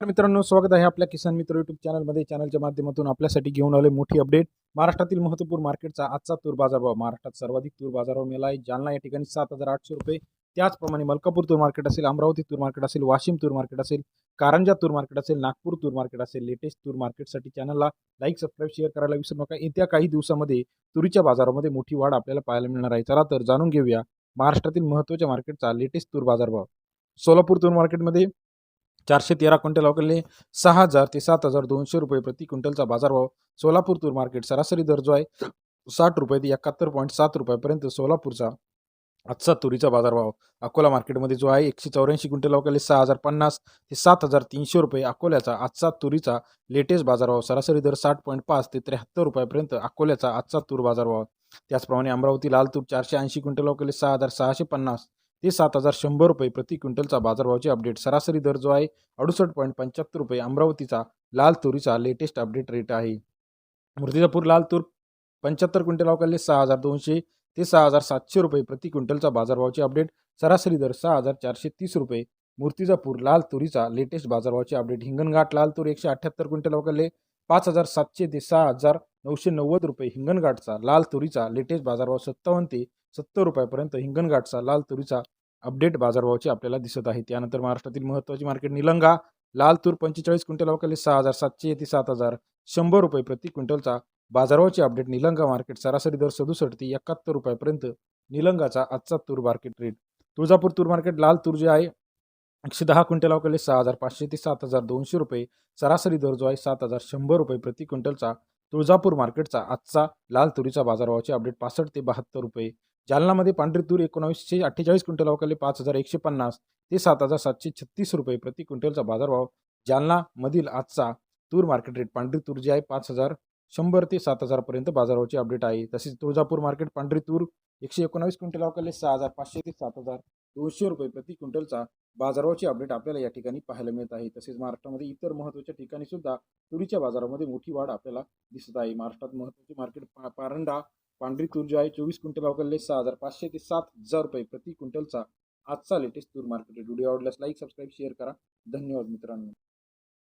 मित्रांनो स्वागत आहे आपल्या किसान मित्र युट्यूब चॅनलमध्ये चॅनलच्या माध्यमातून आपल्यासाठी घेऊन आले मोठी अपडेट महाराष्ट्रातील महत्त्वपूर्ण मार्केटचा आजचा तूर बाजारभाव. महाराष्ट्रात सर्वाधिक तूर बाजारभाव मिळाला आहे. जालना या ठिकाणी सात हजार आठशे रुपये. त्याचप्रमाणे मलकापूर तूर मार्केट असेल अमरावती तूर मार्केट असेल वाशिम तूर मार्केट असेल कारंजा तूर मार्केट असेल नागपूर तूर मार्केट असेल लेटेस्ट तूर मार्केटसाठी चॅनलला लाईक सबस्क्राईब शेअर करायला विसरू नका. येत्या काही दिवसामध्ये तुरीच्या बाजारामध्ये मोठी वाढ आपल्याला पाहायला मिळणार आहे. चला तर जाणून घेऊया महाराष्ट्रातील महत्त्वाच्या मार्केटचा लेटेस्ट तूर बाजारभाव. सोलापूर तूर मार्केटमध्ये चारशे तेरा क्विंटल अवकलले सहा हजार ते सात हजार दोनशे रुपये प्रति क्विंटलचा बाजारभाव सोलापूर तूर मार्केट सरासरी दर जो आहे साठ रुपये ते एकाहत्तर पॉईंट सात रुपयापर्यंत सोलापूरचा आजचा तुरीचा बाजारभाव. अकोला मार्केटमध्ये जो आहे एकशे चौऱ्याऐंशी क्विंटल अवकलले सहा हजार पन्नास ते सात हजार तीनशे रुपये. अकोल्याचा आजचा तुरीचा लेटेस्ट बाजारभाव सरासरी दर साठ पॉईंट पाच ते त्र्याहत्तर रुपयापर्यंत अकोल्याचा आजचा तूर बाजारभाव. त्याचप्रमाणे अमरावती लाल तूर चारशे ऐंशी क्विंटल अवकलले सहा हजार सहाशे पन्नास. ते सात हजार शंभर रुपये प्रति क्विंटलचा बाजारभावाची अपडेट सरासरी दर जो आहे अडुसष्ट पॉईंट पंच्याहत्तर रुपये. अमरावतीचा लाल तुरीचा लेटेस्ट अपडेट रेट आहे. मूर्तिजापूर लाल तूर पंच्याहत्तर क्विंटल अवकाले सहा हजार दोनशे ते सहा हजार सातशे रुपये प्रति क्विंटलचा बाजारभावाची अपडेट सरासरी दर सहा हजार चारशे तीस रुपये. मूर्तिजापूर लाल तुरीचा लेटेस्ट बाजारभावाचे अपडेट हिंगणघाट लाल तूर एकशे अठ्ठ्याहत्तर क्विंटल अवकाले पाच हजार सातशे ते सहा हजार नऊशे नव्वद रुपये. हिंगणघाटचा लाल तुरीचा लेटेस्ट बाजारभाव सत्तावन्न ते सत्तर रुपयापर्यंत हिंगणघाटचा लाल तुरीचा अपडेट बाजारभावाचे आपल्याला दिसत आहे. त्यानंतर महाराष्ट्रातील महत्त्वाची मार्केट निलंगा. लाल तूर पंचेचाळीस क्विंटल अवकाले सहा हजार सातशे ते सात हजार. शंभर रुपये प्रति क्विंटलचा बाजारभावाची अपडेट निलंगा मार्केट सरासरी दर सदुसष्ट ते एकाहत्तर रुपयापर्यंत निलंगाचा आजचा तूर मार्केट रेट तुळजापूर तूर मार्केट लाल तूर जे आहे एकशे दहा क्विंटल अवकाले सहा हजार पाचशे ते सात हजार दोनशे रुपये. सरासरी दर जो आहे सात हजार शंभर रुपये प्रति क्विंटलचा तुळजापूर मार्केटचा आजचा लाल तुरीचा बाजारभावाची अपडेट पासष्ट ते बहात्तर रुपये. जालनामध्ये पांढरी तूर एकोणावीसशे अठ्ठेचाळीस क्विंटल अवकाले पाच हजार एकशे पन्नास ते सात हजार सातशे छत्तीस रुपये प्रति क्विंटलचा बाजारभाव. जालनामधील आजचा तूर मार्केट रेट पांढरी तूर जी आहे पाच हजार शंभर ते सात हजारपर्यंत बाजारावरचे अपडेट आहे. तसेच तुळजापूर मार्केट पांढरी तूर एकशे एकोणावीस क्विंटल अवकाले सहा हजार पाचशे ते सात हजार दोनशे रुपये प्रति क्विंटलचा बाजारावरची अपडेट आपल्याला या ठिकाणी पाहायला मिळत आहे. तसेच महाराष्ट्रामध्ये इतर महत्त्वाच्या ठिकाणी सुद्धा तुरीच्या बाजारामध्ये मोठी वाढ आपल्याला दिसत आहे. महाराष्ट्रात महत्त्वाचे मार्केट पा पारंडा पांढरी तूर जी आहे चोवीस क्विंटल अवकाले सहा हजार पाचशे ते सात हजार रुपये प्रति क्विंटलचा आजचा लेटेस्ट तूर मार्केट व्हिडिओ आवडल्यास लाईक सबस्क्राईब शेअर करा. धन्यवाद मित्रांनो.